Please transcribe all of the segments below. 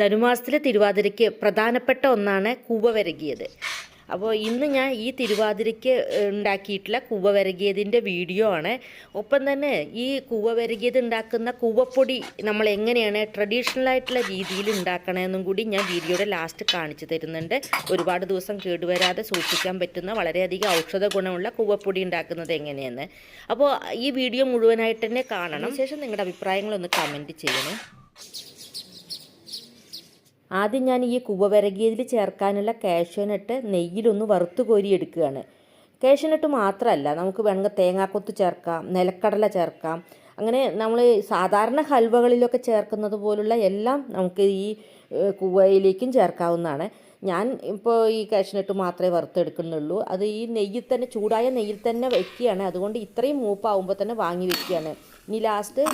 ധനുമാസത്തിലെ തിരുവാതിരയ്ക്ക് പ്രധാനപ്പെട്ട ഒന്നാണ് കൂവവരകിയത്. അപ്പോൾ ഇന്ന് ഞാൻ ഈ തിരുവാതിരയ്ക്ക് ഉണ്ടാക്കിയിട്ടുള്ള കൂവ വിരകിയതിന്റെ വീഡിയോ ആണ്. ഒപ്പം തന്നെ ഈ കൂവ വിരകിയത് ഉണ്ടാക്കുന്ന കൂവപ്പൊടി നമ്മൾ എങ്ങനെയാണ് ട്രഡീഷണൽ ആയിട്ടുള്ള രീതിയിൽ ഉണ്ടാക്കണമെന്നും കൂടി ഞാൻ വീഡിയോയുടെ ലാസ്റ്റ് കാണിച്ചു തരുന്നുണ്ട്. ഒരുപാട് ദിവസം കേടുവരാതെ സൂക്ഷിക്കാൻ പറ്റുന്ന വളരെയധികം ഔഷധ ഗുണമുള്ള കൂവപ്പൊടി ഉണ്ടാക്കുന്നത് എങ്ങനെയെന്ന്. അപ്പോൾ ഈ വീഡിയോ മുഴുവനായിട്ട് തന്നെ കാണണം. ശേഷം നിങ്ങളുടെ അഭിപ്രായങ്ങളൊന്ന് കമന്റ് ചെയ്യണേ. ആദ്യം ഞാൻ ഈ കുവ ചേർക്കാനുള്ള കാഷ്യനട്ട് നെയ്യിലൊന്ന് വറുത്ത് കോരി എടുക്കുകയാണ്. കാഷ്യൂനട്ട് മാത്രമല്ല നമുക്ക് വേണമെങ്കിൽ തേങ്ങാക്കൊത്ത് ചേർക്കാം നിലക്കടല ചേർക്കാം. അങ്ങനെ നമ്മൾ സാധാരണ ഹൽവകളിലൊക്കെ ചേർക്കുന്നത് പോലുള്ള എല്ലാം നമുക്ക് ഈ കുവയിലേക്കും ചേർക്കാവുന്നതാണ്. ഞാൻ ഇപ്പോൾ ഈ കാഷ്യനട്ട് മാത്രമേ വറുത്തെടുക്കുന്നുള്ളൂ. അത് ഈ നെയ്യിൽ തന്നെ ചൂടായ നെയ്യിൽ തന്നെ വയ്ക്കുകയാണ് അതുകൊണ്ട് ഇത്രയും മൂപ്പാവുമ്പോൾ തന്നെ വാങ്ങി വയ്ക്കുകയാണ് ഇനി ലാസ്റ്റ്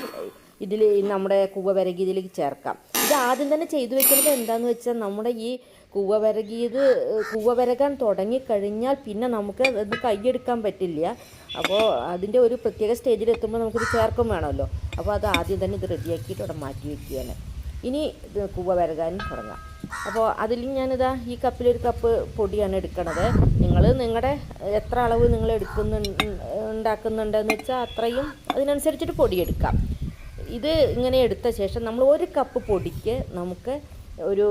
ഇതിൽ നമ്മുടെ കുവ വിരകി ഇതിലേക്ക് ചേർക്കാം. ഇത് ആദ്യം തന്നെ ചെയ്തു വെക്കുന്നത് എന്താന്ന് വെച്ചാൽ നമ്മുടെ ഈ കൂവ വിരകിയത് കൂവ വിരകാൻ തുടങ്ങിക്കഴിഞ്ഞാൽ പിന്നെ നമുക്ക് അത് കൈയെടുക്കാൻ പറ്റില്ല. അപ്പോൾ അതിന്റെ ഒരു പ്രത്യേക സ്റ്റേജിൽ എത്തുമ്പോൾ നമുക്കിത് ചേർക്കും വേണമല്ലോ. അപ്പോൾ അത് ആദ്യം തന്നെ ഇത് റെഡിയാക്കിയിട്ട് അവിടെ മാറ്റി വെക്കുകയാണ്. ഇനി ഇത് കൂവ വിരകാനും തുടങ്ങാം. അപ്പോൾ അതിൽ ഞാനിതാ ഈ കപ്പിലൊരു കപ്പ് പൊടിയാണ് എടുക്കണത്. നിങ്ങൾ നിങ്ങളുടെ എത്ര അളവ് നിങ്ങൾ എടുക്കുന്നു ഉണ്ടാക്കുന്നുണ്ടെന്ന് വെച്ചാൽ അത്രയും അതിനനുസരിച്ചിട്ട് പൊടിയെടുക്കാം. ഇത് ഇങ്ങനെ എടുത്ത ശേഷം നമ്മൾ ഒരു കപ്പ് പൊടിക്ക് നമുക്ക് ഒരു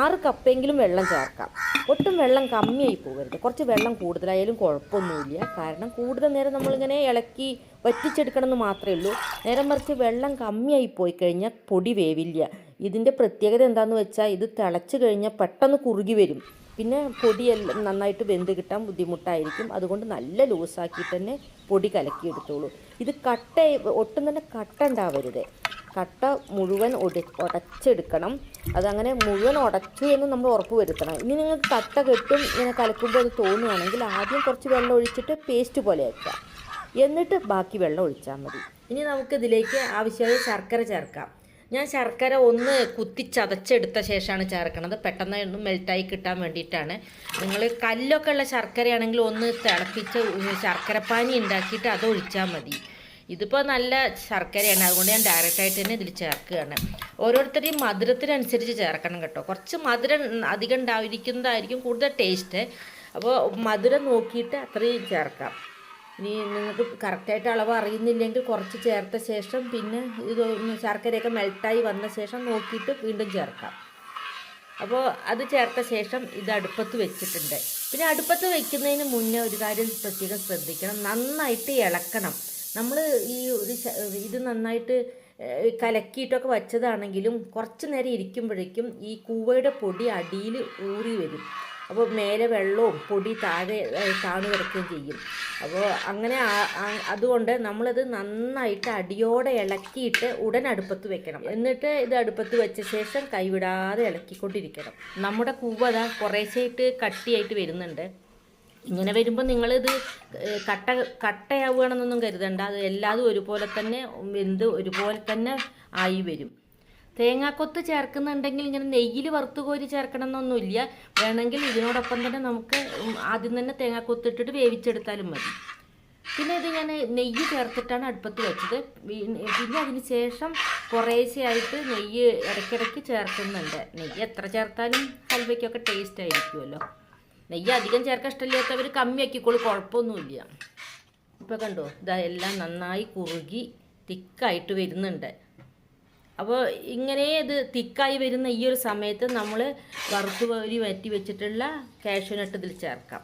ആറ് കപ്പെങ്കിലും വെള്ളം ചേർക്കാം. ഒട്ടും വെള്ളം കമ്മിയായി പോകരുത്. കുറച്ച് വെള്ളം കൂടുതലായാലും കുഴപ്പമൊന്നുമില്ല. കാരണം കൂടുതൽ നേരം നമ്മളിങ്ങനെ ഇളക്കി വറ്റിച്ചെടുക്കണം എന്ന് മാത്രമേ ഉള്ളൂ. നേരം മറിച്ച് വെള്ളം കമ്മിയായി പോയി കഴിഞ്ഞാൽ പൊടി വേവില്ല. ഇതിന്റെ പ്രത്യേകത എന്താണെന്ന് വെച്ചാൽ ഇത് തിളച്ച് കഴിഞ്ഞാൽ പെട്ടെന്ന് കുറുകി വരും. പിന്നെ പൊടിയെല്ലാം നന്നായിട്ട് വെന്ത് കിട്ടാൻ ബുദ്ധിമുട്ടായിരിക്കും. അതുകൊണ്ട് നല്ല ലൂസാക്കിയിട്ട് തന്നെ പൊടി കലക്കിയെടുത്തോളൂ. ഇത് കട്ട ഒട്ടും തന്നെ കട്ട ഉണ്ടാവരുത് കട്ട മുഴുവൻ ഒടി ഉടച്ചെടുക്കണം അതങ്ങനെ മുഴുവൻ ഉടച്ചു എന്ന് നമ്മൾ ഉറപ്പ് വരുത്തണം. ഇനി നിങ്ങൾക്ക് കട്ട കെട്ടും ഇങ്ങനെ കലക്കുമ്പോൾ അത് തോന്നുകയാണെങ്കിൽ ആദ്യം കുറച്ച് വെള്ളം ഒഴിച്ചിട്ട് പേസ്റ്റ് പോലെ ആക്കുക എന്നിട്ട് ബാക്കി വെള്ളം ഒഴിച്ചാൽ മതി. ഇനി നമുക്കിതിലേക്ക് ആവശ്യമായ ശർക്കര ചേർക്കാം. ഞാൻ ശർക്കര ഒന്ന് കുത്തി ചതച്ചെടുത്ത ശേഷമാണ് ചേർക്കണത്. പെട്ടെന്ന് ഒന്ന് മെൽറ്റായി കിട്ടാൻ വേണ്ടിയിട്ടാണ്. നിങ്ങൾ കല്ലൊക്കെ ഉള്ള ശർക്കരയാണെങ്കിൽ ഒന്ന് തിളപ്പിച്ച് ശർക്കരപ്പാനി ഉണ്ടാക്കിയിട്ട് അത് ഒഴിച്ചാൽ മതി. ഇതിപ്പോൾ നല്ല ശർക്കരയാണ്. അതുകൊണ്ട് ഞാൻ ഡയറക്റ്റായിട്ട് തന്നെ ഇതിൽ ചേർക്കുകയാണ്. ഓരോരുത്തരുടെയും മധുരത്തിനനുസരിച്ച് ചേർക്കണം കേട്ടോ. കുറച്ച് മധുരം അധികം ഉണ്ടായിരിക്കുന്നതായിരിക്കും കൂടുതൽ ടേസ്റ്റ് അപ്പോൾ മധുരം നോക്കിയിട്ട് അത്രയും ചേർക്കാം. ഇനി നിങ്ങൾക്ക് കറക്റ്റായിട്ട് അളവ് അറിയുന്നില്ലെങ്കിൽ കുറച്ച് ചേർത്ത ശേഷം പിന്നെ ഇത് ശർക്കരയൊക്കെ മെൽട്ടായി വന്ന ശേഷം നോക്കിയിട്ട് വീണ്ടും ചേർക്കാം. അപ്പോൾ അത് ചേർത്ത ശേഷം ഇത് അടുപ്പത്ത് വെച്ചിട്ടുണ്ട്. പിന്നെ അടുപ്പത്ത് വെക്കുന്നതിന് മുന്നേ ഒരു കാര്യം പ്രത്യേകം ശ്രദ്ധിക്കണം. നന്നായിട്ട് ഇളക്കണം. നമ്മൾ ഈ ഒരു ഇത് നന്നായിട്ട് കലക്കിയിട്ടൊക്കെ വച്ചതാണെങ്കിലും കുറച്ച് നേരം ഇരിക്കുമ്പോഴേക്കും ഈ കൂവയുടെ പൊടി അടിയിൽ ഊറി വരും. അപ്പോൾ മേലെ വെള്ളവും പൊടി താഴെ താണു കിടക്കുകയും ചെയ്യും. അപ്പോൾ അങ്ങനെ അതുകൊണ്ട് നമ്മളത് നന്നായിട്ട് അടിയോടെ ഇളക്കിയിട്ട് ഉടൻ അടുപ്പത്ത് വെക്കണം. എന്നിട്ട് ഇത് അടുപ്പത്ത് വെച്ച ശേഷം കൈവിടാതെ ഇളക്കിക്കൊണ്ടിരിക്കണം. നമ്മുടെ കൂവത കുറേശ്ശായിട്ട് കട്ടിയായിട്ട് വരുന്നുണ്ട്. ഇങ്ങനെ വരുമ്പോൾ നിങ്ങളിത് കട്ട കട്ടയാവുകയാണെന്നൊന്നും കരുതണ്ട. അത് എല്ലാതും ഒരുപോലെ തന്നെ വെന്ത് ഒരുപോലെ തന്നെ ആയി വരും. തേങ്ങാക്കൊത്ത് ചേർക്കുന്നുണ്ടെങ്കിൽ ഇങ്ങനെ നെയ്യിൽ വറുത്ത് കോരി ചേർക്കണം എന്നൊന്നുമില്ല വേണമെങ്കിൽ ഇതിനോടൊപ്പം തന്നെ നമുക്ക് ആദ്യം തന്നെ തേങ്ങാക്കൊത്ത് ഇട്ടിട്ട് വേവിച്ചെടുത്താലും മതി. പിന്നെ ഇത് ഞാൻ നെയ്യ് ചേർത്തിട്ടാണ് അടുപ്പത്ത് വെച്ചത്. പിന്നെ അതിന് ശേഷം കുറേശ്ശെയായിട്ട് നെയ്യ് ഇടയ്ക്കിടയ്ക്ക് ചേർക്കുന്നുണ്ട്. നെയ്യ് എത്ര ചേർത്താലും ഹൽവയ്ക്കൊക്കെ ടേസ്റ്റ് ആയിരിക്കുമല്ലോ. നെയ്യ് അധികം ചേർക്കാൻ ഇഷ്ടമില്ലാത്തവർ കമ്മിയാക്കിക്കോളൂ കുഴപ്പമൊന്നുമില്ല. ഇപ്പോൾ കണ്ടോ ഇതാ എല്ലാം നന്നായി കുറുകി തിക്കായിട്ട് വരുന്നുണ്ട്. അപ്പോൾ ഇങ്ങനെ ഇത് തിക്കായി വരുന്ന ഈ ഒരു സമയത്ത് നമ്മൾ വറുത്ത് കോരി വറ്റി വെച്ചിട്ടുള്ള കാഷ്യൂനട്ട് ഇതിൽ ചേർക്കാം.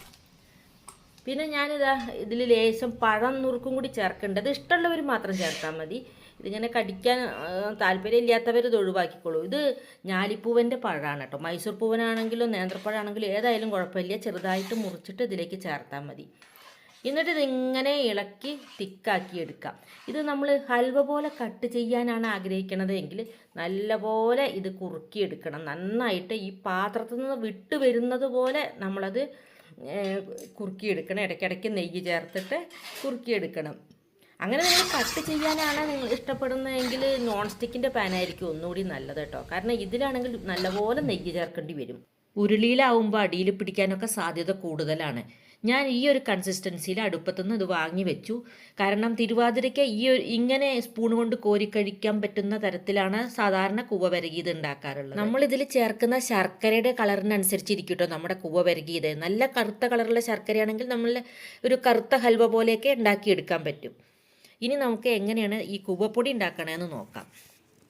പിന്നെ ഞാനിതാ ഇതിൽ ലേശം പഴം നുറുക്കും കൂടി ചേർക്കേണ്ടത് ഇഷ്ടമുള്ളവർ മാത്രം ചേർത്താൽ മതി. ഇതിങ്ങനെ കടിക്കാൻ താല്പര്യമില്ലാത്തവർ ഇത് ഒഴിവാക്കിക്കോളൂ. ഇത് ഞാലിപ്പൂവന്റെ പഴമാണ് കേട്ടോ മൈസൂർ പൂവനാണെങ്കിലും നേന്ത്രപ്പഴാണെങ്കിലും ഏതായാലും കുഴപ്പമില്ല. ചെറുതായിട്ട് മുറിച്ചിട്ട് ഇതിലേക്ക് ചേർത്താൽ മതി. എന്നിട്ട് ഇതിങ്ങനെ ഇളക്കി തിക്കാക്കി എടുക്കാം. ഇത് നമ്മൾ ഹൽവ പോലെ കട്ട് ചെയ്യാനാണ് ആഗ്രഹിക്കണത് എങ്കിൽ നല്ലപോലെ ഇത് കുറുക്കിയെടുക്കണം. നന്നായിട്ട് ഈ പാത്രത്തിൽ നിന്ന് വിട്ട് വരുന്നത് പോലെ നമ്മളത് കുറുക്കിയെടുക്കണം. ഇടയ്ക്കിടയ്ക്ക് നെയ്യ് ചേർത്തിട്ട് കുറുക്കിയെടുക്കണം. അങ്ങനെ നിങ്ങൾ കട്ട് ചെയ്യാനാണ് നിങ്ങൾ ഇഷ്ടപ്പെടുന്നതെങ്കിൽ നോൺ സ്റ്റിക്കിന്റെ പാനായിരിക്കും ഒന്നുകൂടി നല്ലത് കേട്ടോ. കാരണം ഇതിലാണെങ്കിൽ നല്ലപോലെ നെയ്യ് ചേർക്കേണ്ടി വരും. ഉരുളിയിലാവുമ്പോൾ അടിയിൽ പിടിക്കാനൊക്കെ സാധ്യത കൂടുതലാണ്. ഞാൻ ഈ ഒരു കൺസിസ്റ്റൻസിയിൽ അടുപ്പത്തുനിന്ന് ഇത് വാങ്ങി വെച്ചു. കാരണം തിരുവാതിരയ്ക്ക് ഈ ഒരു ഇങ്ങനെ സ്പൂൺ കൊണ്ട് കോരി കഴിക്കാൻ പറ്റുന്ന തരത്തിലാണ് സാധാരണ കൂവ വരകിയത് ഉണ്ടാക്കാറുള്ളത്. നമ്മളിതിൽ ചേർക്കുന്ന ശർക്കരയുടെ കളറിനനുസരിച്ചിരിക്കും കേട്ടോ നമ്മുടെ കൂവ വരകിയത് നല്ല കറുത്ത കളറുള്ള ശർക്കരയാണെങ്കിൽ നമ്മൾ ഒരു കറുത്ത ഹൽവ പോലെയൊക്കെ ഉണ്ടാക്കിയെടുക്കാൻ പറ്റും. ഇനി നമുക്ക് എങ്ങനെയാണ് ഈ കൂവപ്പൊടി ഉണ്ടാക്കണമെന്ന് നോക്കാം.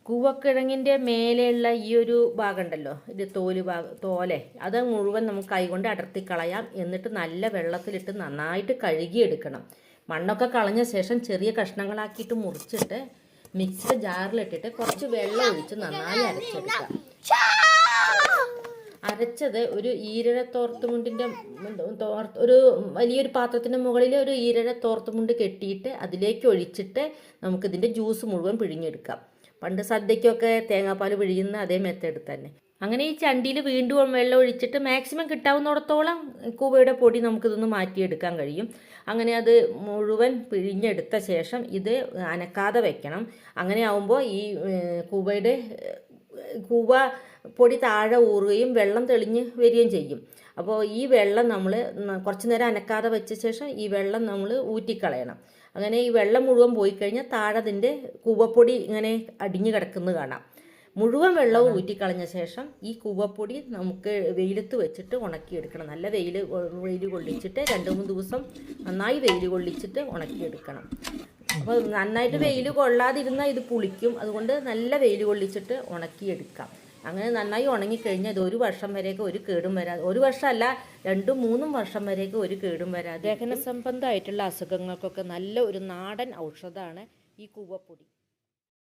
കൂവക്കിഴങ്ങിന്റെ മേലെയുള്ള ഈ ഒരു ഭാഗം ഉണ്ടല്ലോ ഇത് തോൽ ഭാഗ തോലെ. അത് മുഴുവൻ നമുക്ക് കൈകൊണ്ട് അടർത്തി കളയാം. എന്നിട്ട് നല്ല വെള്ളത്തിലിട്ട് നന്നായിട്ട് കഴുകിയെടുക്കണം. മണ്ണൊക്കെ കളഞ്ഞ ശേഷം ചെറിയ കഷ്ണങ്ങളാക്കിയിട്ട് മുറിച്ചിട്ട് മിക്സർ ജാറിലിട്ടിട്ട് കുറച്ച് വെള്ളം ഒഴിച്ച് നന്നായി അരച്ചെടുക്കാം അരച്ചത് ഒരു ഈരഴ തോർത്തുമുണ്ടിന്റെ തോർത്ത് ഒരു വലിയൊരു പാത്രത്തിന്റെ മുകളിൽ ഒരു ഈരഴ തോർത്തുമുണ്ട് കെട്ടിയിട്ട് അതിലേക്ക് ഒഴിച്ചിട്ട് നമുക്കിതിന്റെ ജ്യൂസ് മുഴുവൻ പിഴിഞ്ഞെടുക്കാം. പണ്ട് സദ്യക്കൊക്കെ തേങ്ങാപ്പാൽ പിഴിയുന്ന അതേ മെത്തേഡ് തന്നെ. അങ്ങനെ ഈ ചണ്ടിയിൽ വീണ്ടും വെള്ളം ഒഴിച്ചിട്ട് മാക്സിമം കിട്ടാവുന്നിടത്തോളം കൂവയുടെ പൊടി നമുക്കിതൊന്ന് മാറ്റിയെടുക്കാൻ കഴിയും. അങ്ങനെ അത് മുഴുവൻ പിഴിഞ്ഞെടുത്ത ശേഷം ഇത് അനക്കാതെ വെക്കണം. അങ്ങനെ ആവുമ്പോൾ ഈ കൂവയുടെ കൂവ പൊടി താഴെ ഊറുകയും വെള്ളം തെളിഞ്ഞ് വരികയും ചെയ്യും. അപ്പോൾ ഈ വെള്ളം നമ്മൾ കുറച്ച് നേരം അനക്കാതെ വെച്ച ശേഷം ഈ വെള്ളം നമ്മൾ ഊറ്റിക്കളയണം. അങ്ങനെ ഈ വെള്ളം മുഴുവൻ പോയി കഴിഞ്ഞാൽ താഴെ അതിന്റെ കൂവപ്പൊടി ഇങ്ങനെ അടിഞ്ഞു കിടക്കുന്നത് കാണാം. മുഴുവൻ വെള്ളവും ഊറ്റിക്കളഞ്ഞ ശേഷം ഈ കൂവപ്പൊടി നമുക്ക് വെയിലത്ത് വെച്ചിട്ട് ഉണക്കിയെടുക്കണം. നല്ല വെയിൽ വെയിൽ കൊള്ളിച്ചിട്ട് രണ്ട് മൂന്ന് ദിവസം നന്നായി വെയിൽ കൊള്ളിച്ചിട്ട് ഉണക്കിയെടുക്കണം. അപ്പോൾ നന്നായിട്ട് വെയിൽ കൊള്ളാതിരുന്നാൽ ഇത് പുളിക്കും. അതുകൊണ്ട് നല്ല വെയിൽ കൊള്ളിച്ചിട്ട് ഉണക്കിയെടുക്കാം. അങ്ങനെ നന്നായി ഉണങ്ങിക്കഴിഞ്ഞാൽ ഒരു വർഷം വരെയൊക്കെ ഒരു കേടും വരാതെ ഒരു വർഷമല്ല രണ്ടും മൂന്നും വർഷം വരെയൊക്കെ ഒരു കേടും വരാതെ ദഹന സംബന്ധമായിട്ടുള്ള അസുഖങ്ങൾക്കൊക്കെ നല്ല ഒരു നാടൻ ഔഷധമാണ് ഈ കൂവപ്പൊടി.